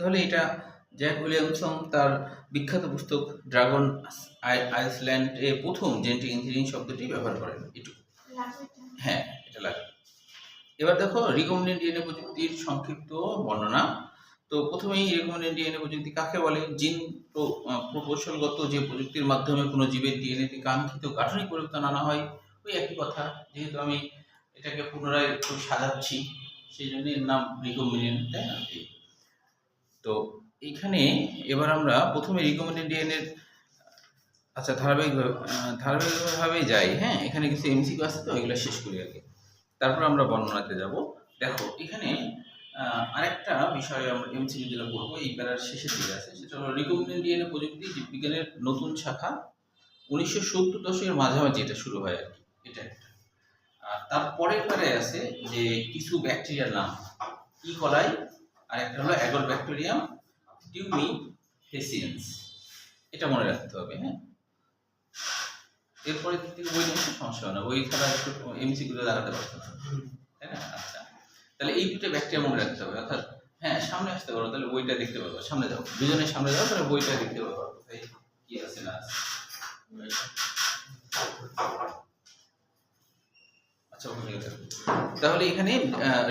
তাহলে এটা Jack Williamson তার বিখ্যাত পুস্তক ড্রাগন আইসল্যান্ড প্রথম জেনেটিক ইঞ্জিনিয়ারিং শব্দটি ব্যবহার করেন। এটুকু। হ্যাঁ এটা লাগবে এবার দেখো রিকমেন্ডেড ডিএনএ প্রযুক্তির সংক্ষিপ্ত বর্ণনা। তো প্রথমেই রিকমেন্ডেড ডিএনএ প্রযুক্তি কাকে বলে? জিন প্র- প্রকৌশলগত যে প্রযুক্তির মাধ্যমে কোনো জীবের ডিএনএতে কাঙ্ক্ষিত গাঠনিক পরিবর্তন আনা হয়, ওই একই কথা। যেহেতু আমি এটাকে পুনরায় একটু সাজাচ্ছি, সেই জন্য এর নাম রিকমেন্ডেড তাই না। তো এখানে এবার আমরা প্রথমে রিকমেন্ডেড ডিএনএ আচ্ছা ধারাবাহিকভাবে আহ, ধারাবাহিকভাবে যাই হ্যাঁ? এখানে কিছু এমসিকিউ আছে তো এগুলো শেষ করি আগে। তারপর আমরা বর্ণনাতে যাব। দেখো এখানে আরেকটা বিষয়ে আমরা এমসিকিউ যেটা করব এই প্যারার শেষের দিকে আছে। সেটা হলো রিকমেন্ডেড ডিএনএ প্রযুক্তি জীববিজ্ঞানের নতুন শাখা উনিশশো সত্তর দশকের মাঝামাঝি এটা শুরু হয় আর কি এটা একটা। আর তারপরের প্যারায় আছে যে কিছু ব্যাকটেরিয়ার নাম ই কলাই আর একটা হলো অ্যাগর ব্যাকটেরিয়াম টিউমি ফেসিয়েন্স এটা মনে রাখতে হবে হ্যাঁ? এরপরে থেকে বই নিয়ে সমস্যা হয় না। বই ছাড়া একটু এমসি গুলো লাগাতে পারতো তাই না? আচ্ছা। তাহলে এই দুটো ব্যাকটেরিয়া মনে রাখতে হবে, অর্থাৎ হ্যাঁ সামনে আসতে পারো, তাহলে বইটা দেখতে পারব সামনে যাও। দুজনের সামনে যাও, তাহলে বইটা দেখতে পারব কি আছে না আছে? আচ্ছা তাহলে এখানে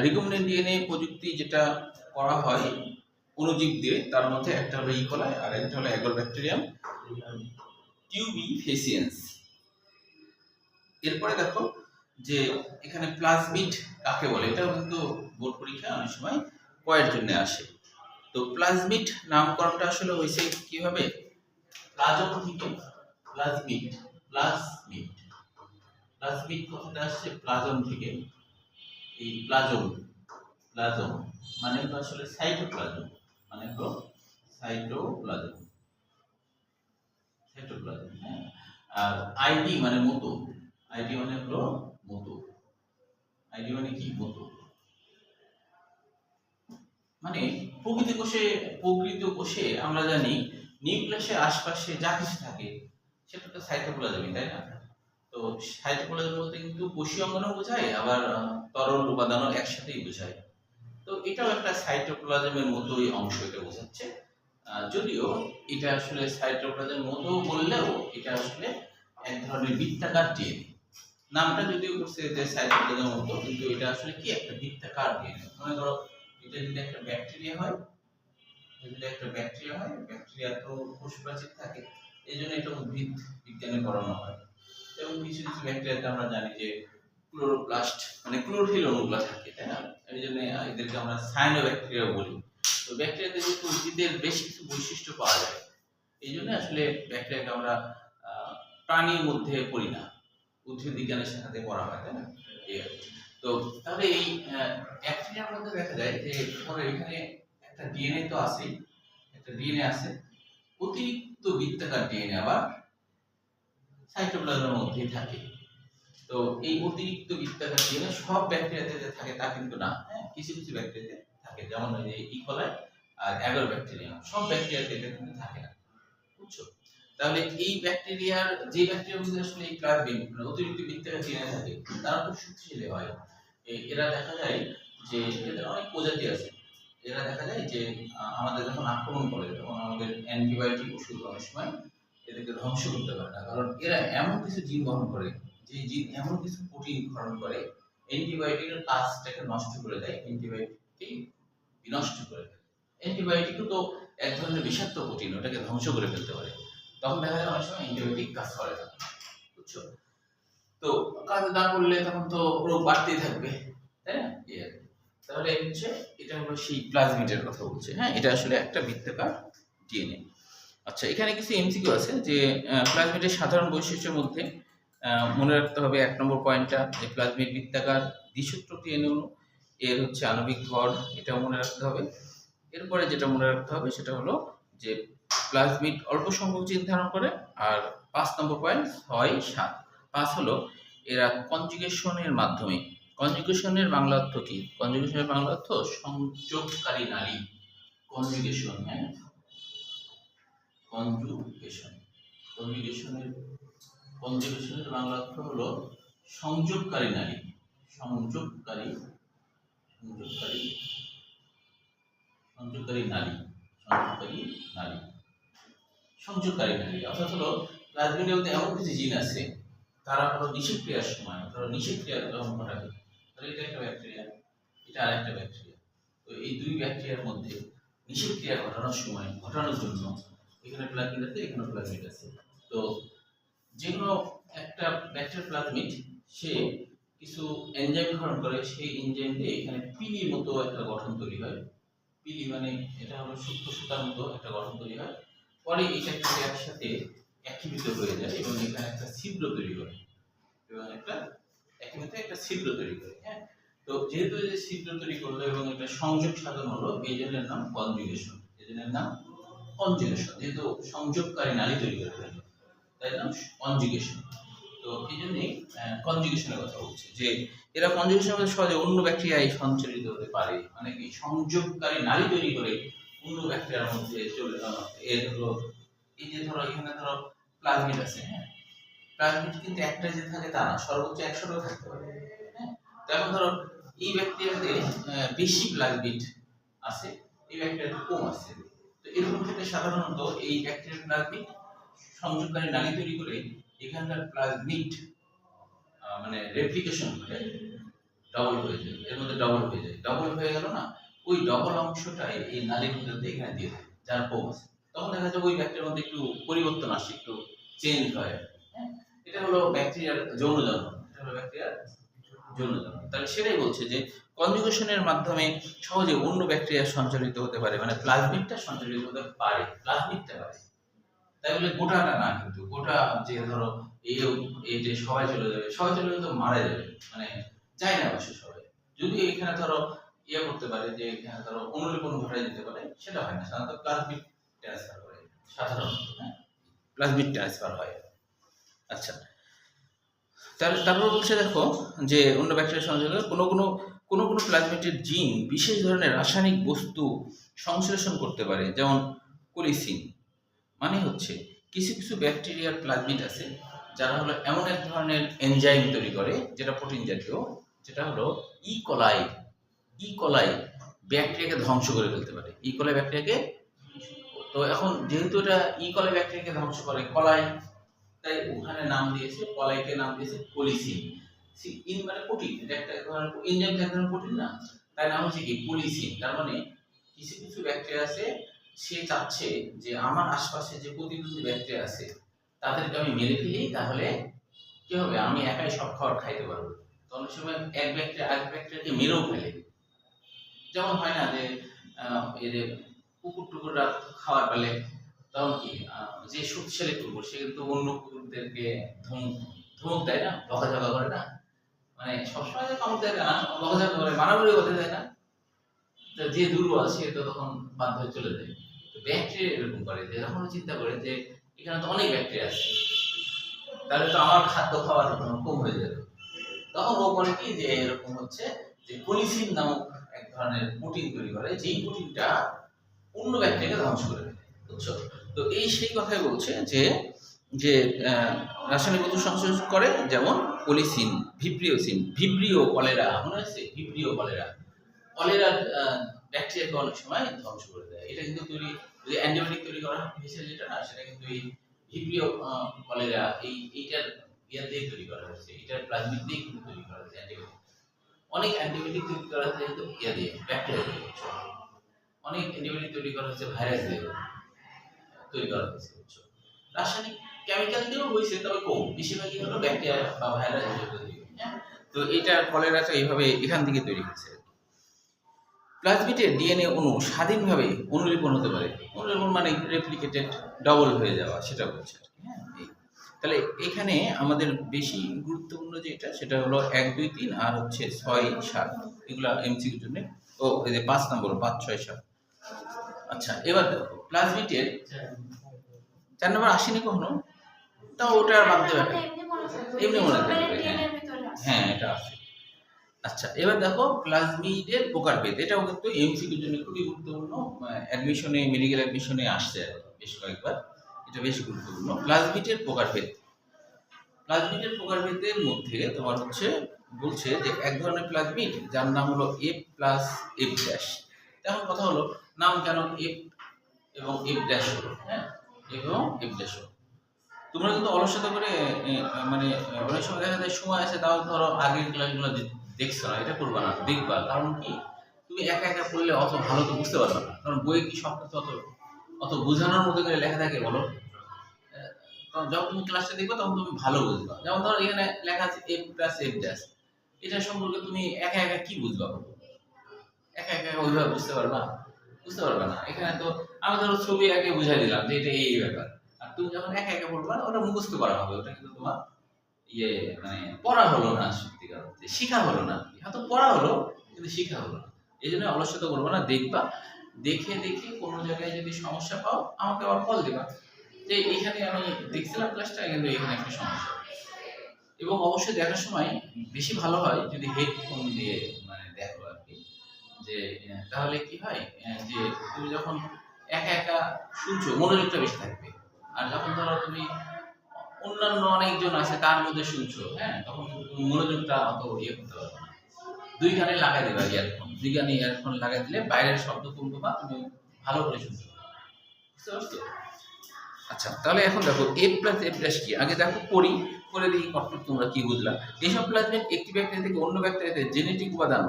রিকমেন্ডেড ডিএনএ প্রযুক্তি যেটা করা হয় অণুজীব দিয়ে, তার মধ্যে একটা হলো ইকোলাই আর একটা হলো অ্যাগর ব্যাকটেরিয়াম টিউবি ফেসিয়েন্স এরপরে দেখো যে এখানে প্লাজমিড কাকে বলে? এটাও কিন্তু বোর্ড পরীক্ষা অনেক সময় কয়ের জন্য আসে। তো প্লাজমিড নামকরণটা আসলে হয়েছে কীভাবে? প্লাজম থেকে প্লাজমিড প্লাজমিড প্লাজমিড কথাটা আসছে? প্লাজম থেকে। এই প্লাজম। প্লাজম মানে হলো আসলে সাইটোপ্লাজম মানে হলো সাইটোপ্লাজম সাইটোপ্লাজম হ্যাঁ? আর আইডি মানে মতো আইডি মানে হলো মতো। আইডি মানে কি? মতো। মানে প্রকৃতি কোষে, প্রকৃত কোষে আমরা জানি নিউক্লিয়াসের আশপাশে যা কিছু থাকে, সেটা তো সাইটোপ্লাজমই তাই না? তো সাইটোপ্লাজম বলতে কিন্তু কোষীয় অঙ্গনও বোঝায়, আবার তরল উপাদানও একসাথেই বোঝায়। তো এটাও একটা সাইটোপ্লাজমের মতোই অংশ এটা বোঝাচ্ছে। যদিও এটা আসলে সাইটোপ্লাজমের মতো বললেও এটা আসলে এক ধরনের বৃত্তাকার ডিএনএ নামটা যদিও করছে যে সাইটোপ্লাজমের মতো, কিন্তু এটা আসলে কি একটা বৃত্তাকার ডিএনএ মনে করো, এটা যদি একটা ব্যাকটেরিয়া হয়, যদি একটা ব্যাকটেরিয়া হয় ব্যাকটেরিয়া তো কোষ প্রাচীর থাকে, এই জন্য এটা উদ্ভিদ বিজ্ঞানে পড়ানো হয়। এবং কিছু কিছু ব্যাকটেরিয়াতে আমরা জানি যে ক্লোরোপ্লাস্ট মানে ক্লোরোফিল অণুগুলো থাকে, তাই না? এই জন্য এদেরকে আমরা সায়ানো ব্যাকটেরিয়া বলি। তো ব্যাকটেরিয়াতে যেহেতু উদ্ভিদের বেশ কিছু বৈশিষ্ট্য পাওয়া যায়, এই জন্য আসলে ব্যাকটেরিয়াকে আমরা প্রাণীর মধ্যে পড়ি না। উদ্ভিদ বিজ্ঞানের সাথে পড়া হয়, তাই না। তো তাহলে এই ব্যাকটেরিয়ার মধ্যে দেখা যায় যে, ধরো এখানে একটা ডিএনএ তো আছেই, একটা ডিএনএ আছে, অতিরিক্ত বৃত্তাকার ডিএনএ আবার সাইটোপ্লাজমের মধ্যেই থাকে। তো এই অতিরিক্ত বৃত্তাকার ডিএনএ সব ব্যাকটেরিয়াতে যে থাকে তা কিন্তু না হ্যাঁ? কিছু কিছু ব্যাকটেরিয়াতে থাকে, যেমন ওই যে ইকোলাই আর অ্যাগার ব্যাকটেরিয়া সব ব্যাকটেরিয়াতে এটা কিন্তু থাকে না, বুঝছ? তাহলে এই ব্যাকটেরিয়ার, যে ব্যাকটেরিয়ার মধ্যে আসলে এই প্লাজমিড মানে অতিরিক্ত বৃত্তাকার ডিএনএ থাকে, তারা খুব শক্তিশালী হয়। এরা দেখা যায় যে, এদের অনেক প্রজাতি আছে। এরা দেখা যায় যে আমাদের যখন আক্রমণ করে, তখন আমাদের অ্যান্টিবায়োটিক ওষুধ অনেক সময় এদেরকে ধ্বংস করতে পারে না। কারণ এরা এমন কিছু জিন বহন করে যে জিন এমন কিছু প্রোটিন ক্ষরণ করে অ্যান্টিবায়োটিকের কাজটাকে নষ্ট করে দেয়, অ্যান্টিবায়োটিককে বিনষ্ট করে দেয়। অ্যান্টিবায়োটিকও তো এক ধরনের বিষাক্ত প্রোটিন, ওটাকে ধ্বংস করে ফেলতে পারে। তখন দেখা যায় অনেক সময় অ্যান্টিবায়োটিক কাজ করে না, বুঝছ? তো কাজ না করলে তখন তো রোগ বাড়তেই থাকবে, তাই না? তাহলে হচ্ছে, এটা হলো সেই প্লাজমিডের কথা বলছে হ্যাঁ? এটা আসলে একটা বৃত্তাকার ডিএনএ আচ্ছা এখানে কিছু এমসিকিউ আছে যে প্লাজমিডের সাধারণ বৈশিষ্ট্যের মধ্যে মনে রাখতে হবে এক নম্বর পয়েন্টটা যে প্লাজমিড বৃত্তাকার দ্বিসূত্র ডিএনএ অণু এর হচ্ছে আণবিক ভর, এটাও মনে রাখতে হবে। এরপরে যেটা মনে রাখতে হবে সেটা হলো যে প্লাজমিড অল্প সংখ্যক জিন ধারণ করে আর পাঁচ নম্বর পয়েন্ট ছয় সাত। পাঁচ হলো এরা কনজুগেশনের মাধ্যমে। কনজুগেশনের বাংলা অর্থ কি? কনজুগেশনের বাংলা অর্থ সংযোগকারী নারী কনজুগেশন হ্যাঁ? কনজুগেশন কনজুগেশনের কনজুগেশনের বাংলা অর্থ হলো সংযোগকারী নারী। সংযোগকারী সংযোগকারী সংযোগকারী নারী সংযোগকারী নারী। সংযোগকারী নালী অর্থাৎ হলো প্লাজমিডের মধ্যে এমন কিছু জিন আছে, তারা হলো নিষেধক্রিয়ার সময় ধরো নিষেধক্রিয়া যখন ঘটাবে তাহলে এটা একটা ব্যাকটেরিয়া, এটা আরেকটা ব্যাকটেরিয়া। তো এই দুই ব্যাকটেরিয়ার মধ্যে নিষেধক্রিয়া ঘটানোর সময়, ঘটানোর জন্য এখানে প্লাজমিড আছে এখানে প্লাজমিড আছে। তো যে কোনো একটা ব্যাকটেরিয়াল প্লাজমিড, সে কিছু এনজাইম গ্রহণ করে, সেই এনজাইম দিয়ে এখানে পিলির মতো একটা গঠন তৈরি হয়। পিলি মানে এটা হলো সূক্ষ্ম সুতার মতো একটা গঠন তৈরি হয়। পরে এটা কিন্তু একসাথে একীভূত হয়ে যায় এবং এখানে একটা ছিদ্র তৈরি করে। এবং একটা একীভূত একটা ছিদ্র তৈরি করে হ্যাঁ? তো যেহেতু যে ছিদ্র তৈরি করল এবং এটা সংযোগ সাধন হলো, এই নাম কনজুগেশন। এই নাম কনজুগেশন। যেহেতু সংযোগকারী নালী তৈরি করে তাই নাম কনজুগেশন তো এই জন্যই কনজুগেশনের কথা বলছে যে, এরা কনজুগেশনের মধ্যে সহজে অন্য ব্যাকটেরিয়ায় সঞ্চালিত হতে পারে। মানে কি, সংযোগকারী নালী তৈরি করে অন্য ব্যাকটেরিয়ার মধ্যে চলে এর হলো এই যে ধরো, এখানে ধরো প্লাজমিড আছে হ্যাঁ? প্লাজমিড কিন্তু একটা যে থাকে তা না, সর্বোচ্চ একশোটাও থাকতে পারে হ্যাঁ? তো ধরো, এই ব্যাকটেরিয়াতে বেশি প্লাজমিড আছে, এই ব্যাকটেরিয়াতে কম আছে। তো এরকম ক্ষেত্রে সাধারণত এই ব্যাকটেরিয়াল প্লাজমিড সংযোগকারী নালী তৈরি করে এখানকার প্লাজমিড মানে রেপ্লিকেশন করে ডবল হয়ে যায়। এর মধ্যে ডবল হয়ে যায়। ডবল হয়ে গেল না, ওই ডবল অংশটাই এই নালীর মধ্যে এখানে দিয়ে দেয়, যার আছে। তখন দেখা যায় ওই ব্যাকটেরিয়ার মধ্যে একটু পরিবর্তন আসে, একটু চেঞ্জ হয়। হ্যাঁ? এটা হলো ব্যাকটেরিয়ার যৌন জন্ম, এটা হলো ব্যাকটেরিয়ার যৌন জন্ম। তাহলে সেটাই বলছে যে কনজুগেশনের মাধ্যমে সহজে অন্য ব্যাকটেরিয়া সঞ্চালিত হতে পারে মানে প্লাজমিডটা সঞ্চালিত হতে পারে প্লাজমিডটা পারে তাই বলে গোটাটা না কিন্তু, গোটা যে ধরো এই যে সবাই চলে যাবে, সবাই চলে গেলে তো মারা যাবে মানে যায় না অবশ্য সবাই। যদি এখানে ধরো ইয়ে করতে পারে যে এখানে ধরো অনুলিপন ঘটাই দিতে পারে, সেটা হয় না, সাধারণত প্লাজমিড ট্রান্সফার করে, সাধারণত হ্যাঁ? প্লাজমিড ট্রান্সফার হয়। আচ্ছা। তার, তারপর বলছে দেখো যে অন্য ব্যাকটেরিয়া সংযোগে কোনো কোনো কোনো কোনো প্লাজমিডের জিন বিশেষ ধরনের রাসায়নিক বস্তু সংশ্লেষণ করতে পারে, যেমন কোলিসিন। মানে হচ্ছে কিছু কিছু ব্যাকটেরিয়ার প্লাজমিড আছে, যারা হলো এমন এক ধরনের এনজাইম তৈরি করে, যেটা প্রোটিন জাতীয়, যেটা হলো ই কলাই ই কলাই ব্যাকটেরিয়াকে ধ্বংস করে ফেলতে পারে। ই কলাই ব্যাকটেরিয়াকে তো এখন যেহেতু এটা ই কলাই ব্যাকটেরিয়াকে ধ্বংস করে কলাই তাই ওখানে নাম দিয়েছে কলাইকে নাম দিয়েছে পলিসিন ইন মানে প্রোটিন এটা একটা ধরনের এনজাইম এক ধরনের প্রোটিন না। তাই নাম হচ্ছে কি? পলিসিন তার মানে কিছু কিছু ব্যাকটেরিয়া আছে সে চাচ্ছে যে আমার আশপাশে যে প্রতিদ্বন্দ্বী ব্যক্তি আছে, তাদেরকে আমি মেরে ফেলি, তাহলে কি হবে? আমি একাই সব খাবার খাইতে পারব। তো অনেক সময় এক ব্যাকটেরিয়া এক ব্যাকটেরিয়াকে মেরেও ফেলে। যেমন হয় না যে যে কুকুর টুকুররা খাবার পেলে তখন কি যে শক্তিশালী কুকুর সে কিন্তু অন্য কুকুরদেরকে ধমক ধমক দেয় না? বকাঝকা করে না? মানে সবসময় যে দেয় না, বকাঝকা করে মারামারি করতে দেয় না? যে দুর্বল সে তো তখন বাধ্য হয়ে চলে যায়। তো ব্যাকটেরিয়া এরকম করে যে যখন চিন্তা করে যে এখানে তো অনেক ব্যাকটেরিয়া আছে। তাহলে তো আমার খাদ্য খাওয়ার কম হয়ে যাবে। তখন ও করে কি যে এরকম হচ্ছে যে কোলিসিন নামক এক ধরনের প্রোটিন তৈরি করে, যেই প্রোটিনটা অন্য ব্যাকটেরিয়াকে ধ্বংস করে বুঝছ? তো এই সেই কথাই বলছে যে যে রাসায়নিক বস্তু সংশ্লেষ করে যেমন পলিসিন ভিব্রিওসিন, ভিব্রিও কলেরা, মনে আছে? Vibrio cholera. কলেরা ব্যাকটেরিয়াকে অনেক সময় ধ্বংস করে দেয়। এটা কিন্তু তৈরি যে অ্যান্টিবায়োটিক তৈরি করা হয়েছে যেটা না, সেটা কিন্তু এই ভিব্রিও কলেরা, এই, এইটার ইয়া দিয়ে তৈরি করা হয়েছে। এটার প্লাজমিড দিয়ে কিন্তু তৈরি করা হয়েছে অ্যান্টিবায়োটিক অনেক অ্যান্টিবায়োটিক তৈরি করা হয়েছে কিন্তু ইয়া দিয়ে, ব্যাকটেরিয়া দিয়ে। অনেক অ্যান্টিবায়োটিক তৈরি করা হয়েছে ভাইরাস দিয়ে তৈরি করা হয়েছে। রাসায়নিক কেমিক্যাল দিয়েও হয়েছে, তবে কম। বেশিরভাগই হলো ব্যাকটেরিয়া বা ভাইরাস দিয়ে তৈরি হ্যাঁ তো এটা কলেরাটা এইভাবে এখান থেকে তৈরি হয়েছে। প্লাজমিডের ডিএনএ অণু স্বাধীনভাবে অনুলিপন হতে পারে। অনুলিপন মানে রেপ্লিকেটেড ডবল হয়ে যাওয়া সেটা বলছে হ্যাঁ তাহলে এখানে আমাদের বেশি গুরুত্বপূর্ণ যেটা সেটা হলো এক দুই তিন আর হচ্ছে ছয় সাত এগুলা এমসিকিউর জন্য। ও এই যে পাঁচ নম্বর পাঁচ ছয় সাত। আচ্ছা এবার দেখো প্লাজমিডের চার নম্বর আসেনি কখনো? তাও ওটা বাদ দেবে এমনি মনে থাকবে, হ্যাঁ। হ্যাঁ এটা আছে। আচ্ছা এবার দেখো প্লাজমিডের প্রকারভেদ এটাও কিন্তু এমসিকিউর জন্য খুবই গুরুত্বপূর্ণ। অ্যাডমিশনে মেডিকেল অ্যাডমিশনে আসছে বেশ কয়েকবার। এটা বেশ গুরুত্বপূর্ণ। প্লাজমিডের প্রকারভেদ প্লাজমিডের প্রকারভেদের মধ্যে তোমার হচ্ছে বলছে যে এক ধরনের প্লাজমিড যার নাম হলো এফ প্লাস এফ ড্যাশ এখন কথা হলো, নাম কেন এফ এবং এফ ড্যাশ হলো? হ্যাঁ এবং এফ ড্যাশ হলো। তোমরা কিন্তু অলসতা করে মানে অনেক সময় দেখা যায় সময় আছে তাও ধরো আগের ক্লাসগুলো দেখছ না, এটা করবা না, দেখবা। কারণ কি? তুমি একা একা পড়লে অত ভালো তো বুঝতে পারবে না। কারণ বইয়ে কি সব কিছু অত অত বোঝানোর মতো করে লেখা থাকে বলো? যখন তুমি ক্লাসটা দেখবে, তখন তুমি ভালো বুঝবা। যেমন ধরো এখানে লেখা আছে এফ প্লাস এফ ড্যাশ এটা সম্পর্কে তুমি একা একা কি বুঝবা? একা একা ওইভাবে বুঝতে পারবা? বুঝতে পারবে না। এখানে তো আমি ধরো ছবি আগে বুঝাই দিলাম যে এটা এই ব্যাপার। আর তুমি যখন একা একা পড়বা, ওটা মুখস্থ করা হবে। ওটা কিন্তু তোমার ইয়ে মানে পড়া হলো না সত্যিকার অর্থে, শিখা হলো না। হয়তো পড়া হলো, কিন্তু শিখা হলো না। এই জন্য করব না, দেখবা, দেখে দেখে জায়গায় যদি সমস্যা পাও, আমাকে আবার কল যে আমি দেখছিলাম ক্লাসটা কিন্তু এখানে একটা সমস্যা। এবং অবশ্যই দেখার সময় বেশি ভালো হয় যদি হেডফোন দিয়ে মানে দেখো আর কি। যে তাহলে কি হয় যে তুমি যখন একা একা শুনছো, মনোযোগটা বেশি থাকবে। আর যখন ধরো তুমি অন্যান্য অনেকজন আছে, তার মধ্যে শুনছো হ্যাঁ? তখন মনোযোগটা অত ইয়ে করতে পারবে না। দুই কানে লাগাই দেবা ইয়ারফোন দুই কানে ইয়ারফোন লাগাই দিলে বাইরের শব্দ কমবে বা তুমি ভালো করে শুনতে বুঝতে পারছ? আচ্ছা তাহলে এখন দেখো এ প্লাস এ প্লাস কি? আগে দেখো করি করে দিই কষ্ট তোমরা কি বুঝলা। এইসব প্লাজমেট একটি ব্যাকটেরিয়া থেকে অন্য ব্যাকটেরিয়াতে জেনেটিক উপাদান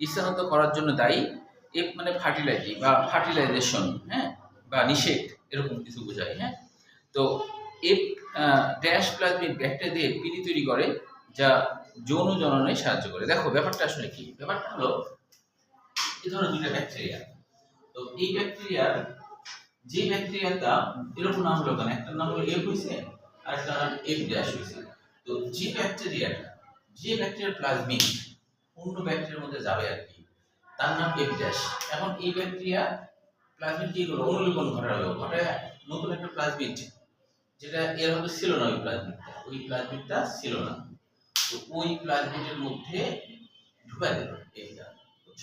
স্থানান্তর করার জন্য দায়ী। এফ মানে ফার্টিলাইজি বা ফার্টিলাইজেশন হ্যাঁ? বা নিষেধ, এরকম কিছু বোঝায় হ্যাঁ? তো এফ ড্যাশ প্লাজমিড ব্যাকটেরিয়া দিয়ে পিলি তৈরি করে, যা যৌন জননে সাহায্য করে। দেখো, ব্যাপারটা আসলে কি? ব্যাপারটা হলো এই ধরো দুইটা ব্যাকটেরিয়া তো এই ব্যাকটেরিয়ার যে ব্যাকটেরিয়াটা এরকম নাম হলো কেন? একটা নাম হলো এফ হয়েছে আর একটা নাম এফ ড্যাশ হয়েছে তো যে ব্যাকটেরিয়াটা যে ব্যাকটেরিয়ার প্লাজমিড অন্য ব্যাকটেরিয়ার মধ্যে যাবে আর কি, তার নাম এফ ড্যাশ এখন এই ব্যাকটেরিয়া প্লাজমিড কি করল? অনুলিপন ঘটালো ঘটায় নতুন একটা প্লাজমিড যেটা এর মধ্যে ছিল না ওই প্লাজমিডটা ওই প্লাজমিডটা ছিল না। তো ওই প্লাজমিডের মধ্যে ঢুকাই দিল এইটা, বুঝছ?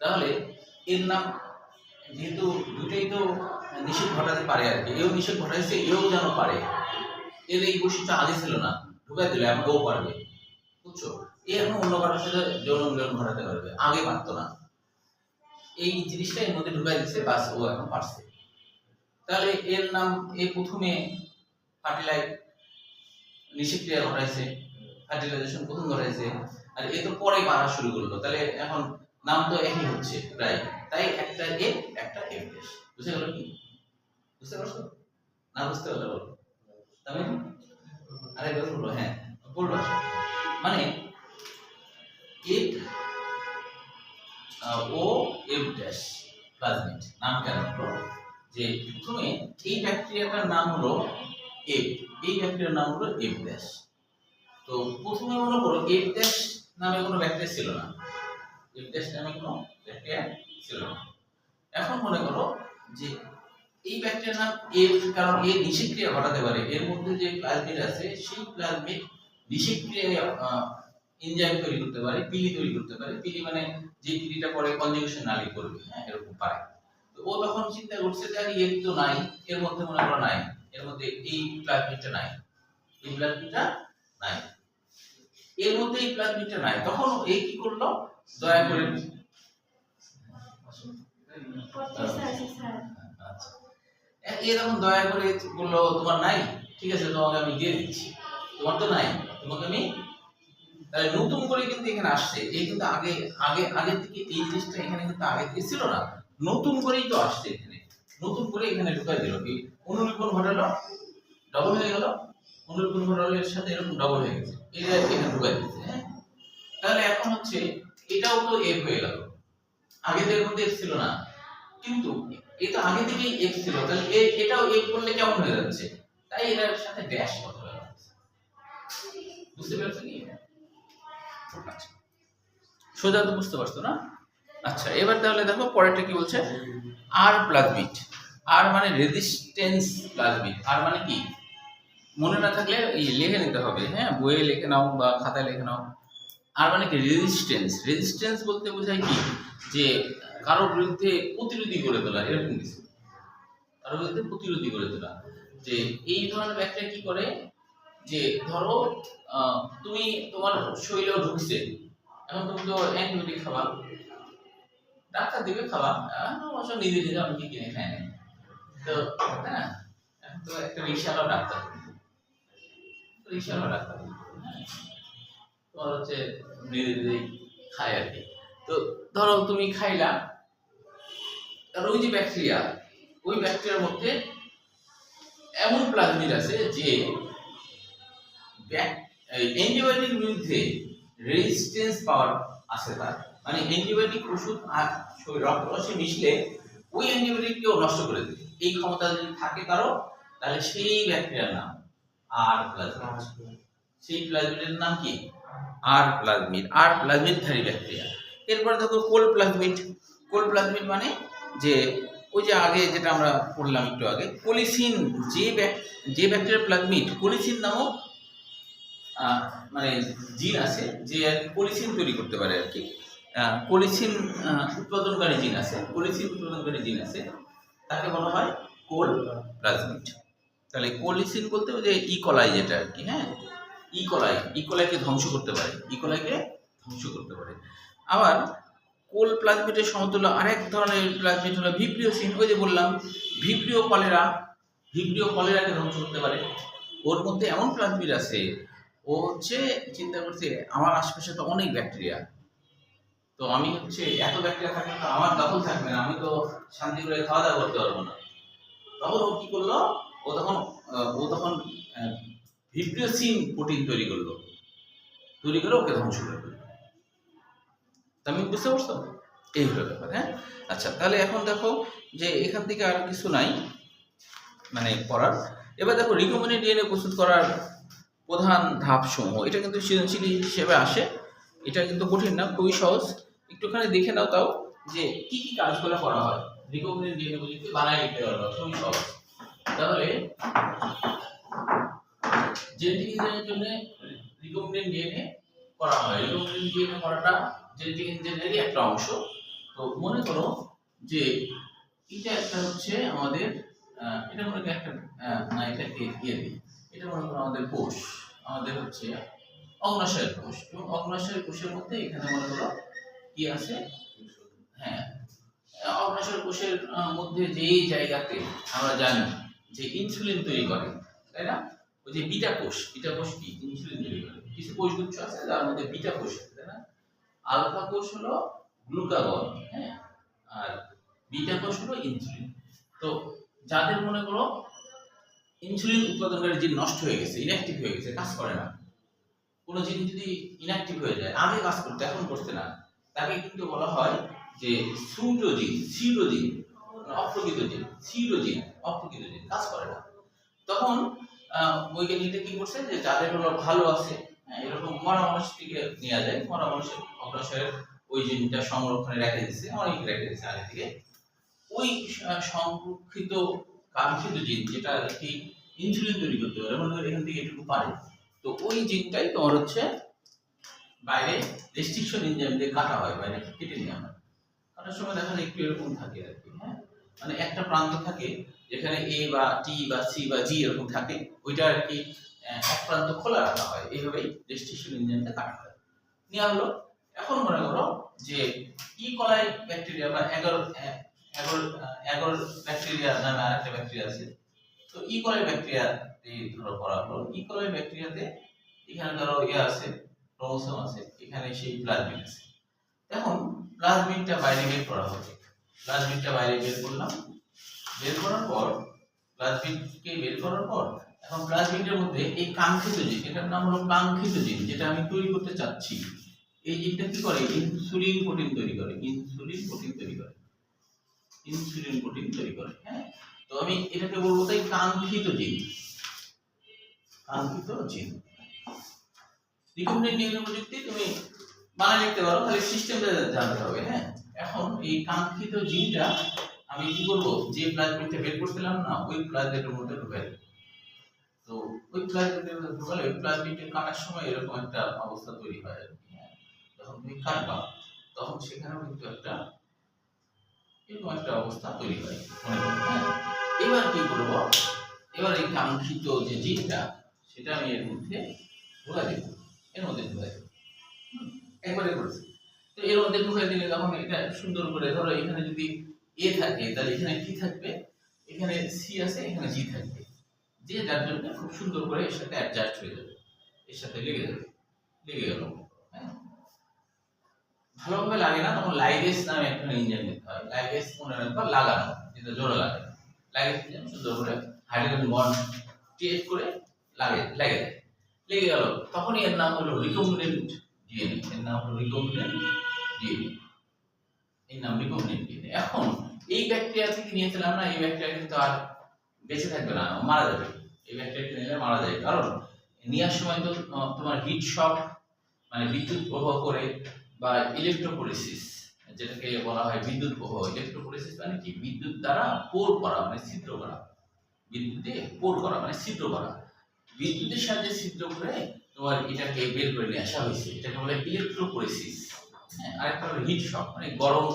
তাহলে এর নাম যেহেতু দুটোই তো নিষেধ ঘটাতে পারে আর কি, এও নিষেধ ঘটাইছে, এও যেন পারে। এর এই বৈশিষ্ট্য আগে ছিল না, ঢুকাই দিলে এখন ও পারবে, বুঝছ? এ এখন অন্য কারোর সাথে যৌন মিলন ঘটাতে পারবে, আগে পারতো না। এই জিনিসটা এর মধ্যে ঢুকাই দিচ্ছে বাস ও এখন পারছে। তাহলে এর নাম, এ প্রথমে ফার্টিলাইজ নিষেক্রিয়া ঘটাইছে ফার্টিলাইজেশন প্রথম ঘটাইছে আর এ তো পরে পারা শুরু করল। তাহলে এখন নাম তো একই হচ্ছে প্রায়। তাই একটা এ একটা এফ ড্যাশ বুঝে গেল কি? বুঝতে পারছ? না বুঝতে পারলে বলো। তবে আরে বলব হ্যাঁ বলব মানে F O F dash plasmid নাম কেন? যে প্রথমে এই ব্যাকটেরিয়াটার নাম হলো এফ এই ব্যাকটেরিয়ার নাম হলো এফ ড্যাশ তো প্রথমে মনে করো এফ ড্যাশ নামে কোনো ব্যাকটেরিয়া ছিল না। এফ ড্যাশ নামে কোনো ব্যাকটেরিয়া ছিল না। এখন মনে করো যে এই ব্যাকটেরিয়ার নাম এফ কারণ এ নিষেক্রিয়া ঘটাতে পারে। এর মধ্যে যে প্লাজমিড আছে, সেই প্লাজমিড নিষেক্রিয়া এনজাইম তৈরি করতে পারে, পিলি তৈরি করতে পারে। পিলি মানে যে পিলিটা পরে কনজুগেশন নালী করবে হ্যাঁ এরকম পারে। তো ও তখন চিন্তা করছে যে আরে এর তো নাই, এর মধ্যে মনে করো নাই। এর মধ্যে এই প্লাজমিডটা নাই। এই প্লাজমিডটা নাই। এর মধ্যে এই প্লাজমিডটা নাই। তখন এ কি করল? দয়া করে আচ্ছা। এ তখন দয়া করে বলল, তোমার নাই? ঠিক আছে, তোমাকে আমি দিয়ে দিচ্ছি। তোমার তো নাই। তোমাকে আমি তাহলে নতুন করে কিন্তু এখানে আসছে। এই কিন্তু আগে আগে আগে থেকে এই জিনিসটা এখানে কিন্তু আগে থেকে ছিল না। নতুন করেই তো আসছে এখানে। নতুন করে এখানে ঢুকাই দিল। কি? অনুলিপন ঘটালো ডবল হয়ে গেল অনুলিপন এর সাথে এরকম ডবল হয়ে গেছে। এটা এখানে ঢুকাই দিচ্ছে হ্যাঁ? তাহলে এখন হচ্ছে এটাও তো এফ হয়ে গেল। আগে তো এর মধ্যে এফ ছিল না। কিন্তু এটা আগে থেকেই এফ ছিল। তাহলে এ- এটাও এফ করলে কেমন হয়ে যাচ্ছে? তাই এটার সাথে ড্যাশ যাচ্ছে বুঝতে পেরেছ কি? আচ্ছা। সোজা তো বুঝতে পারছ না? আচ্ছা এবার তাহলে দেখো পরেরটা কি বলছে? আর প্লাজমিড আর মানে রেজিস্ট্যান্স প্লাজমিড আর মানে কি? মনে না থাকলে এই লিখে নিতে হবে হ্যাঁ? বইয়ে লিখে নাও বা খাতায় লিখে নাও। আর মানে কি? রেজিস্ট্যান্স রেজিস্ট্যান্স বলতে বোঝায় কি? যে কারোর বিরুদ্ধে প্রতিরোধী গড়ে তোলা এরকম কিছু। কারোর বিরুদ্ধে প্রতিরোধী গড়ে তোলা। যে এই ধরনের ব্যাকটেরিয়া কি করে? যে ধরো তুমি তোমার শরীরেও ঢুকছে এখন তুমি তো অ্যান্টিবায়োটিক খাবা। ডাক্তার দিবে খাবা আহ, অবশ্য নিজে নিজে আমি কি কিনে খাই না তো হ্যাঁ হ্যাঁ তো ধরো তুমি খাইলা ওই যে ব্যাকটেরিয়া ওই ব্যাকটেরিয়ার মধ্যে এমন আছে যে অ্যান্টিবায়োটিক বিরুদ্ধে পাওয়ার আছে তার। মানে অ্যান্টিবায়োটিক ওষুধ আর রক্তরসে মিশলে ওই অ্যান্টিবায়োটিককেও নষ্ট করে দেবে। এই ক্ষমতা যদি থাকে কারও তাহলে সেই ব্যাকটেরিয়ার নাম আর প্লাজমিড সেই প্লাজমিডের নাম কি? আর প্লাজমিড আর প্লাজমিডধারী ব্যাকটেরিয়া এরপর দেখো কোল প্লাজমিড কোল প্লাজমিড মানে যে ওই যে আগে যেটা আমরা পড়লাম একটু আগে কোলিসিন যে যে ব্যাকটেরিয়া প্লাজমিড কোলিসিন নামক মানে জিন আছে যে কোলিসিন তৈরি করতে পারে আর কি। আহ, কোলিসিন উৎপাদনকারী জিন আছে কোলিসিন উৎপাদনকারী জিন আছে। তাকে বলা হয় কোল প্লাজমিড তাহলে কোলিসিন বলতে যে ইকলাই যেটা আর কি হ্যাঁ? ইকলাই ইকলাইকে ধ্বংস করতে পারে ইকলাইকে ধ্বংস করতে পারে। আবার কোল প্লাজমিডের সমতুল্য আরেক ধরনের প্লাজমিড হলো ভিপ্রিওসিন, ওই যে বললাম ভিপ্রিও কলেরা ভিপ্রিও কলেরাকে ধ্বংস করতে পারে। ওর মধ্যে এমন প্লাজমিড আছে, ও হচ্ছে, চিন্তা করছে, আমার আশেপাশে তো অনেক ব্যাকটেরিয়া তো আমি হচ্ছে এত ব্যাকটেরিয়া থাকলে তো আমার দখল থাকবে না, আমি তো শান্তি করে খাওয়া দাওয়া করতে পারব না। তখন ও কি করল? ও তখন ও তখন ভিপ্রিওসিন প্রোটিন তৈরি করল। তৈরি করে ওকে ধ্বংস করে দিল। তুমি বুঝতে পারছ? এই হলো ব্যাপার হ্যাঁ? আচ্ছা তাহলে এখন দেখো যে এখান থেকে আর কিছু নাই মানে করার। এবার দেখো রিকমেন্ডেড ডিএনএ প্রস্তুত করার প্রধান ধাপ সমূহ এটা কিন্তু সৃজনশীল হিসেবে আসে। এটা কিন্তু কঠিন না, খুবই সহজ। একটুখানি দেখে নাও তাও যে কি কি কাজগুলো করা হয়। রিকমেন্ডেড ডিএনএ প্রযুক্তি বানায় পারবে খুবই সহজ। তাহলে জেনেটিক ইঞ্জিনিয়ারিং জন্য রিকমেন্ডেড ডিএনএ করা হয়। রিকমেন্ডেড ডিএনএ করাটা জেনেটিক ইঞ্জিনিয়ারিং একটা অংশ। তো মনে করো যে এটা একটা হচ্ছে আমাদের এটা মনে করো একটা না এটাকে ইয়ে দিই এটা মনে করো আমাদের কোষ। আমাদের হচ্ছে অগ্নাশয়ের কোষ। এবং অগ্নাশয়ের কোষের মধ্যে এখানে মনে করো কি আছে? হ্যাঁ। অগ্নাশয় কোষের মধ্যে যেই জায়গাতে আমরা জানি যে ইনসুলিন তৈরি করে, তাই না? ওই যে বিটা কোষ বিটা কোষ কি? ইনসুলিন তৈরি করে। কিছু আছে, যার মধ্যে বিটা কোষ, তাই না? আলফা কোষ হলো গ্লুকাগন হ্যাঁ? আর বিটা কোষ হলো ইনসুলিন তো যাদের মনে করো ইনসুলিন উৎপাদনকারী জিন নষ্ট হয়ে গেছে ইনঅ্যাক্টিভ হয়ে গেছে, কাজ করে না। কোনো জিন যদি ইনঅ্যাক্টিভ হয়ে যায় আগে কাজ করতে, এখন করতে না। তাকে কিন্তু বলা হয় যে সুডোজিন সিডোজিন অপ্রকৃত জিন সিডোজিন অপ্রকৃত জিন কাজ করে না। তখন আহ, বৈজ্ঞানিকরা কি করছে যে যাদের হলো ভালো আছে হ্যাঁ, এরকম মরা মানুষটিকে নেওয়া যায় মরা মানুষের অগ্রসরের ওই জিনটা সংরক্ষণে রেখে দিচ্ছে অনেক রেখে দিচ্ছে আগে থেকে ওই সংরক্ষিত কাঙ্ক্ষিত জিন যেটা কি ইনসুলিন তৈরি করতে পারে মনে করি এখান থেকে এটুকু পারে। তো ওই জিনটাই তোমার হচ্ছে বাইরে রেস্ট্রিকশন ইঞ্জাম দিয়ে কাটা হয়, বাইরে কেটে নেওয়া হয়। কাটার সময় দেখা যায় একটু এরকম থাকে আর কি হ্যাঁ? মানে একটা প্রান্ত থাকে যেখানে এ বা টি বা সি বা জি এরকম থাকে, ওইটা আর কি এক প্রান্ত খোলা রাখা হয়। এইভাবেই রেস্ট্রিকশন ইঞ্জামটা কাটা হয়। নেওয়া হলো। এখন মনে করো যে ই কলাই ব্যাকটেরিয়া বা এগারো এগারো এগারো ব্যাকটেরিয়া নামে আরেকটা ব্যাকটেরিয়া আছে। তো ই কলাই ব্যাকটেরিয়া ধরো করা হলো। ই কলাই ব্যাকটেরিয়াতে এখানে ধরো ইয়ে আছে ক্রোমোসোম আছে, এখানে সেই প্লাজমিড আছে। এখন প্লাজমিডটা বাইরে বের করা হবে প্লাজমিডটা বাইরে বের করলাম। বের করার পর প্লাজমিডকে বের করার পর, এখন প্লাজমিডের মধ্যে এই কাঙ্ক্ষিত জিন, এটার নাম হলো কাঙ্ক্ষিত জিন, যেটা আমি তৈরি করতে চাচ্ছি। এই জিনটা কি করে? ইনসুলিন প্রোটিন তৈরি করে, ইনসুলিন প্রোটিন তৈরি করে। ইনসুলিন প্রোটিন তৈরি করে হ্যাঁ? তো আমি এটাকে বলব তাই কাঙ্ক্ষিত জিন। কাঙ্ক্ষিত জিন। রিকমেন্ডেড ডিএনএ প্রযুক্তি তুমি বানায় লিখতে পারো খালি সিস্টেমটা জানতে হবে হ্যাঁ? এখন এই কাঙ্ক্ষিত জিনটা আমি কি করব? যে প্লাজমিডটা বের করছিলাম না ওই প্লাজমিডের মধ্যে ঢুকাই তো ওই প্লাজমিডের মধ্যে ঢুকালে ওই প্লাজমিডের কাটার সময় এরকম একটা অবস্থা তৈরি হয় আর কি, হ্যাঁ। তুমি কাটবা তখন সেখানেও কিন্তু একটা এরকম একটা অবস্থা তৈরি হয় হ্যাঁ? এবার কি করব? এবার এই কাঙ্ক্ষিত যে জিনটা সেটা আমি এর মধ্যে ঢুকাই দেব। এর মধ্যে ঢুকাই একবারে করেছি তো এর মধ্যে ঢুকাই দিলে তখন এটা সুন্দর করে ধরো এখানে যদি এ থাকে, তাহলে এখানে কি থাকবে? এখানে সি আছে, এখানে জি থাকবে। যে যার জন্য খুব সুন্দর করে এর সাথে অ্যাডজাস্ট হয়ে যাবে। এর সাথে লেগে যাবে। লেগে গেল। হ্যাঁ? ভালোভাবে লাগে না, তখন লাইগেস নামে একটা ইঞ্জিন নিতে হয়। লাইগেস মনে রাখবা লাগানো, যেটা জোরে লাগে। লাইগেস ইঞ্জিন সুন্দর করে হাইড্রোজেন বন্ড ক্রিয়েট করে লাগে লাগে লেগে গেল। তখনই এর নাম হলো রিকম্বিনেন্ট ডিএনএ এর নাম হলো রিকম্বিনেন্ট ডিএনএ এর নাম রিকম্বিনেন্ট ডিএনএ এখন এই ব্যাকটেরিয়া থেকে নিয়েছিলাম না, এই ব্যাকটেরিয়া কিন্তু আর বেঁচে থাকবে না, মারা যাবে। এই ব্যাকটেরিয়া নিলে মারা যাবে। কারণ নেওয়ার সময় তো তোমার হিট শক মানে বিদ্যুৎ প্রবাহ করে বা ইলেকট্রোপোলিসিস যেটাকে বলা হয় বিদ্যুৎ প্রবাহ। ইলেকট্রোপোলিসিস মানে কি? বিদ্যুৎ দ্বারা পোর করা মানে ছিদ্র করা। বিদ্যুৎ দিয়ে পোর করা মানে ছিদ্র করা। বিদ্যুতের সাহায্যে ছিদ্র করে তোমার এটাকে বের করে নিয়ে আসা হয়েছে। এটাকে বলে ইলেকট্রোপোলিসিস হ্যাঁ আরেকটা হলো হিট শক মানে গরম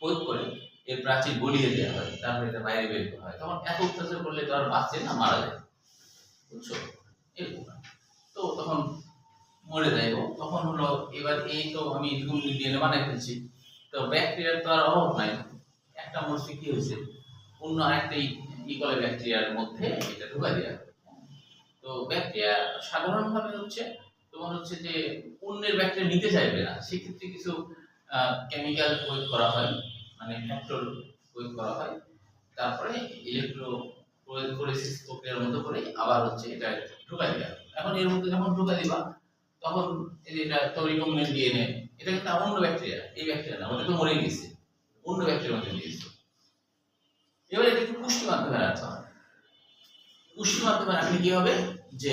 প্রয়োগ করে এর প্রাচীর গলিয়ে দেওয়া হয়, তারপরে এটা বাইরে বের করা হয়। তখন এত অত্যাচার করলে তো আর বাঁচে না, মারা যায়। বুঝছ? এরকম তো তখন মরে যায় তখন হলো এবার এই তো আমি ডিএনএ বানাই ফেলছি। তো ব্যাকটেরিয়ার তো আর অভাব নাই। একটা মরছে কি হয়েছে? অন্য আরেকটা ইকলে ব্যাকটেরিয়ার মধ্যে এটা ঢুকা দেওয়া তো ব্যাকটেরিয়া সাধারণভাবে হচ্ছে তোমার হচ্ছে যে অন্যের ব্যাকটেরিয়া নিতে চাইবে না, সেক্ষেত্রে কিছু কেমিক্যাল প্রয়োগ করা হয় মানে ফ্যাক্টর প্রয়োগ করা হয়। তারপরে ইলেকট্রো প্রোলিসিস প্রক্রিয়ার মতো করে আবার হচ্ছে এটা ঢুকা দিবা এখন এর মধ্যে যখন ঢুকা দিবা, তখন এই এটা তৈরি কম্বিনেন্ট ডিএনএ এটা কিন্তু অন্য ব্যাকটেরিয়া, এই ব্যাকটেরিয়া না ওটা তো মরে গেছে, অন্য ব্যাকটেরিয়ার মধ্যে দিয়েছে এবার এটা একটু পুষ্টি মাধ্যমে রাখতে হবে পুষ্টি মাধ্যমে রাখলে কি হবে? যে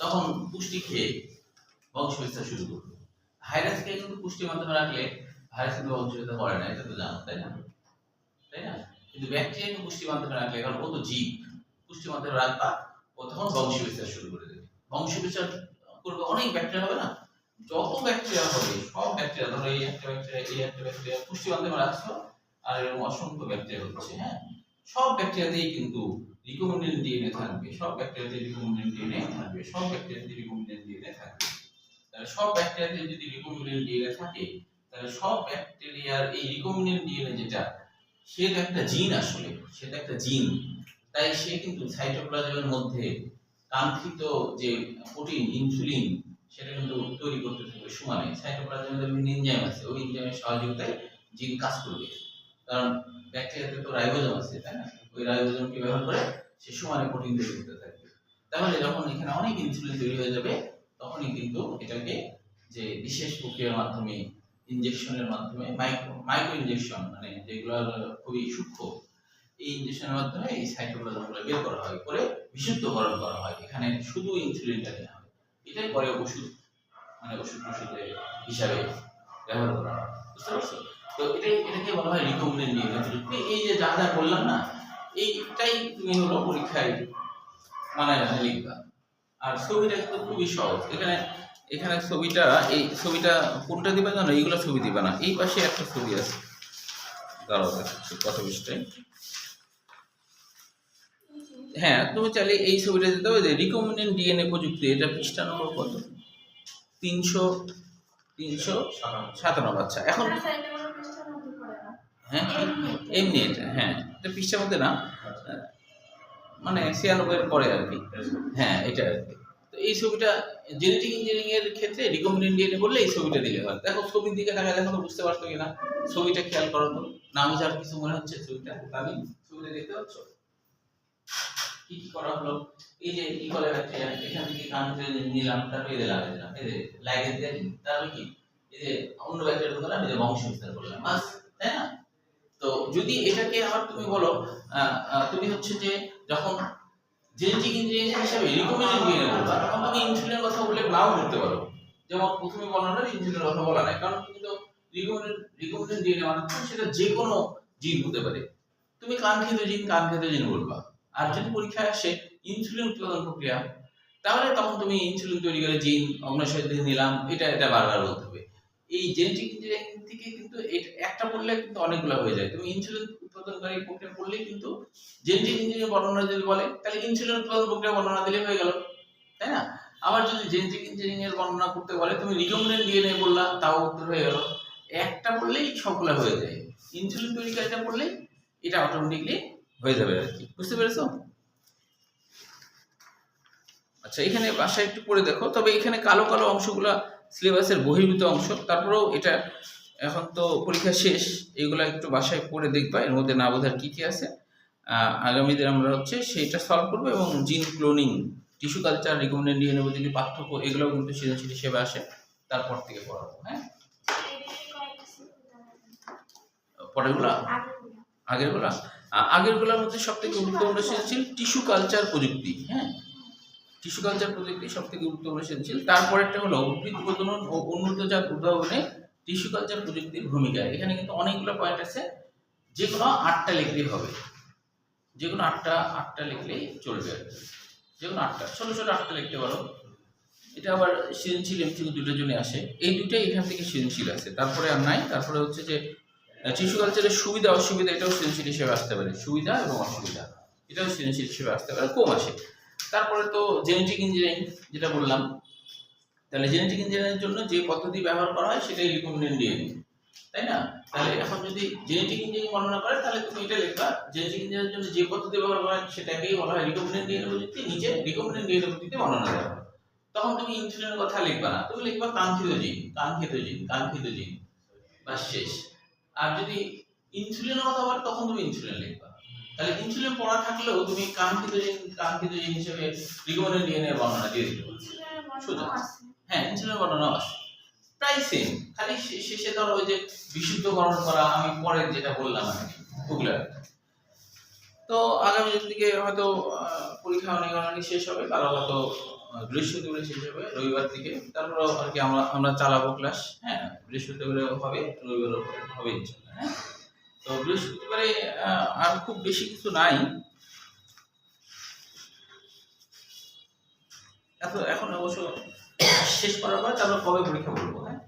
তখন পুষ্টি খেয়ে বংশ বিস্তার শুরু করবে ভাইরাসকে কিন্তু পুষ্টি মাধ্যমে রাখলে ভাইরাস কিন্তু বংশ বিস্তার করে না, এটা তো জানো, তাই না? তাই না? কিন্তু ব্যাকটেরিয়াকে পুষ্টি মাধ্যমে রাখলে, কারণ ও তো জীব, পুষ্টি মাধ্যমে রাখবা, ও তখন বংশ বিস্তার শুরু করে দেবে। বংশ বিস্তার করবে অনেক ব্যাকটেরিয়া হবে না? যত ব্যাকটেরিয়া হবে, সব ব্যাকটেরিয়া, ধরো এই একটা ব্যাকটেরিয়া, এই একটা ব্যাকটেরিয়া পুষ্টি মাধ্যমে রাখছো, আর এরকম অসংখ্য ব্যাকটেরিয়া হচ্ছে হ্যাঁ? সব ব্যাকটেরিয়াতেই কিন্তু রিকমেন্ডেন্ট ডিএনএ থাকবে, সব ব্যাকটেরিয়াতে রিকমেন্ডেন্ট ডিএনএ থাকবে, সব ব্যাকটেরিয়াতে রিকমেন্ডেন্ট ডিএনএ থাকবে। তাহলে সব ব্যাকটেরিয়াতে যদি রিকমেন্ডেন্ট ডিএনএ থাকে, তাহলে সব ব্যাকটেরিয়ার এই রিকমেন্ডেন্ট ডিএনএ যেটা সেটা একটা জিন আসলে সেটা একটা জিন তাই সে কিন্তু সাইটোপ্লাজমের মধ্যে কাঙ্ক্ষিত যে প্রোটিন ইনসুলিন সেটা কিন্তু তৈরি করতে থাকবে সমানে। সাইটোপ্লাজমের এনজাইম আছে, ওই এনজাইমের সহযোগিতায় জিন কাজ করবে। কারণ ব্যাকটেরিয়াতে তো রাইবোজোম আছে, তাই না? ওই রাইবোজোমকে ব্যবহার করে? সে সমানে প্রোটিন তৈরি করতে থাকবে তাহলে যখন এখানে অনেক ইনসুলিন তৈরি হয়ে যাবে, তখনই কিন্তু এটাকে যে বিশেষ প্রক্রিয়ার মাধ্যমে ইনজেকশনের মাধ্যমে মাইক্রো মাইক্রো ইনজেকশন মানে যেগুলো খুবই সূক্ষ্ম, এই ইনজেকশনের মাধ্যমে এই সাইটোপ্লাজমগুলো বের করা হয়, করে বিশুদ্ধকরণ করা হয়। এখানে শুধু ইনসুলিনটা দেওয়া হয়। এটাই পরে ওষুধ মানে ওষুধ ওষুধে হিসাবে ব্যবহার করা হয়। বুঝতে পারছ? তো এটাই এটাকে বলা হয় রিকমেন্ডেন্ট ডিএনএ এই যে যা যা বললাম না, এইটাই তুমি হলো পরীক্ষায় মানায় মানায় লিখবা। আর ছবিটা কিন্তু খুবই সহজ। এখানে এখানে ছবিটা, এই ছবিটা কোনটা দিবা জানো? এইগুলো ছবি দিবা না। এই পাশে একটা ছবি আছে। দাঁড়াও হ্যাঁ তুমি চাইলে এই ছবিটা দিতে হবে যে রিকমেন্ডেন্ট ডিএনএ প্রযুক্তি, এটা পৃষ্ঠা নম্বর কত? তিনশো তিনশো সাতান্ন আচ্ছা এখন আপনার সাইডে কোনো পৃষ্ঠার মধ্যে পড়ে না। হ্যাঁ? এমনি। এটা হ্যাঁ। এটা পৃষ্ঠার মধ্যে না মানে ছিয়ানব্বই পরে আর কি। হ্যাঁ এটা আর কি। তো এই ছবিটা জেনেটিক ইঞ্জিনিয়ারিং এর ক্ষেত্রে রিকমেন্ডেন্ট ডিএনএ করলে এই ছবিটা দিলে হয়। দেখো, ছবির দিকে দেখা দেখো বুঝতে পারছ কিনা। ছবিটা খেয়াল করো তো। না বুঝার কিছু মনে হচ্ছে ছবিটা? আমি ছবিটা দেখতে পাচ্ছ? কি কি করা হলো? এই যে ই করে এখান থেকে কাউন্টে নিলাম তারপরে এদের লাগিয়ে দিলাম, এই যে লাগিয়ে দিয়ে তারপরে কি? এই যে অন্য ব্যাকটেরিয়া ঢুকালাম এই যে বংশ বিস্তার করলাম। বাস, তাই না? তো যদি এটাকে আবার তুমি বলো তুমি হচ্ছে যে যখন জেনেটিক ইঞ্জিনিয়ারিং হিসাবে রিকমেন্ডেড ডিএনএ করবা, তখন তুমি ইনসুলিনের কথা উল্লেখ নাও করতে পারো। যেমন প্রথমে বর্ণনা ইনসুলিনের কথা বলা নাই, কারণ তুমি তো রিকমেন্ডেড রিকমেন্ডেড ডিএনএ তো সেটা যে কোনো জিন হতে পারে। তুমি কাঙ্ক্ষিত জিন কাঙ্ক্ষিত জিন বলবা। আর যদি পরীক্ষায় আসে ইনসুলিন উৎপাদন প্রক্রিয়া, তাহলে তখন তুমি ইনসুলিন তৈরি করে জিন অগ্নাশয় নিলাম, এটা এটা বারবার বলতে এই জেনেটিক ইঞ্জিনিয়ারিং থেকে কিন্তু একটা পড়লে কিন্তু অনেকগুলো হয়ে যায়। তুমি ইনসুলিন উৎপাদনকারী প্রক্রিয়া পড়লে কিন্তু জেনেটিক ইঞ্জিনিয়ারিং বর্ণনা যদি বলে, তাহলে ইনসুলিন উৎপাদন প্রক্রিয়া বর্ণনা দিলে হয়ে গেল, তাই না? আবার যদি জেনেটিক ইঞ্জিনিয়ারিং এর বর্ণনা করতে বলে, তুমি রিকমেন্ডেড ডিএনএ বললা, তাও উত্তর হয়ে গেল। একটা পড়লেই সবগুলো হয়ে যায়। ইনসুলিন তৈরিকারীটা পড়লেই এটা অটোমেটিকলি হয়ে যাবে আর কি। বুঝতে পেরেছ? আচ্ছা এখানে বাসায় একটু পড়ে দেখো। তবে এখানে কালো কালো অংশগুলা সিলেবাসের বহির্ভূত অংশ। তারপরেও এটা এখন তো পরীক্ষা শেষ এগুলা একটু বাসায় পড়ে দেখবা এর মধ্যে না বোঝার কি কি আছে। আহ, আগামী দিন আমরা হচ্ছে সেইটা সলভ করব এবং gene cloning tissue culture recommended DNA যদি পার্থক্য এগুলোও কিন্তু সৃজনশীল হিসেবে আসে তারপর থেকে পড়াবো হ্যাঁ? পরেরগুলা? আগেরগুলো। আগেরগুলোর মধ্যে সব থেকে গুরুত্বপূর্ণ সৃজনশীল টিস্যু কালচার প্রযুক্তি হ্যাঁ? টিস্যু কালচার প্রযুক্তি সব থেকে গুরুত্বপূর্ণ সৃজনশীল। তারপরেরটা হলো উদ্ভিদ প্রজনন ও উন্নতজাত উদ্ভাবনে টিস্যু কালচার প্রযুক্তির ভূমিকা। এখানে কিন্তু অনেকগুলো পয়েন্ট আছে। যে কোনো আটটা লিখলেই হবে। যে কোনো আটটা আটটা লিখলেই চলবে আর। যে কোনো আটটা, ছোটো ছোটো আটটা লিখতে পারো। এটা আবার সৃজনশীল এমসিকিউ দুটোর জন্য আসে। এই দুটোই এখান থেকে সৃজনশীল আছে। তারপরে আর নাই। তারপরে হচ্ছে যে টিস্যু কালচারের সুবিধা, অসুবিধা এটাও সৃজনশীল হিসেবে আসতে পারে। সুবিধা এবং অসুবিধা, এটাও সৃজনশীল হিসেবে আসতে পারে। কম আসে। তারপরে তো জেনেটিক ইঞ্জিনিয়ারিং যেটা বললাম, তাহলে জেনেটিক ইঞ্জিনিয়ারিংয়ের জন্য যে পদ্ধতি ব্যবহার করা হয় সেটাই রিকমেন্ডেড ডিএনএ তাই না? তাহলে এখন যদি জেনেটিক ইঞ্জিনিয়ারিং বর্ণনা করে, তাহলে তুমি এটা লিখবা জেনেটিক ইঞ্জিনিয়ারিংয়ের জন্য যে পদ্ধতি ব্যবহার করা হয় সেটাকেই বলা হয় রিকমেন্ডেড ডিএনএ প্রযুক্তি নিচে রিকমেন্ডেড ডিএনএ প্রযুক্তি বর্ণনা হয়। তখন তুমি ইনসুলিনের কথা লিখবা না, তুমি লিখবা কাঙ্ক্ষিত জিন কাঙ্ক্ষিত জিন কাঙ্ক্ষিত জিন বাস শেষ। আর যদি ইনসুলিনের কথা বলে, তখন তুমি ইনসুলিন লিখবা। তাহলে ইনসুলিন পড়া থাকলেও তুমি কাঙ্ক্ষিত কাঙ্ক্ষিত জিন হিসেবে রিকমেন্ডেড ডিএনএ বর্ণনা দিয়ে দিতে সোজা। হ্যাঁ ইনসুলিন বর্ণনা আসে প্রায় সেম খালি শেষে ধরো ওই যে বিশুদ্ধকরণ করা আমি পরে যেটা বললাম আর কি ওগুলো। তো আগামী দিন থেকে হয়তো পরীক্ষা অনেক অনেক শেষ হবে কারও হয়তো বৃহস্পতিবার শেষ হবে রবিবার থেকে। তারপর আর কি আমরা আমরা চালাবো ক্লাস হ্যাঁ বৃহস্পতিবারে হবে রবিবার হবে ইনশাল্লাহ হ্যাঁ? তো বৃহস্পতিবারে আর খুব বেশি কিছু নাই। এত, এখন অবশ্য শেষ করার পরে তারপর কবে পরীক্ষা বলব হ্যাঁ?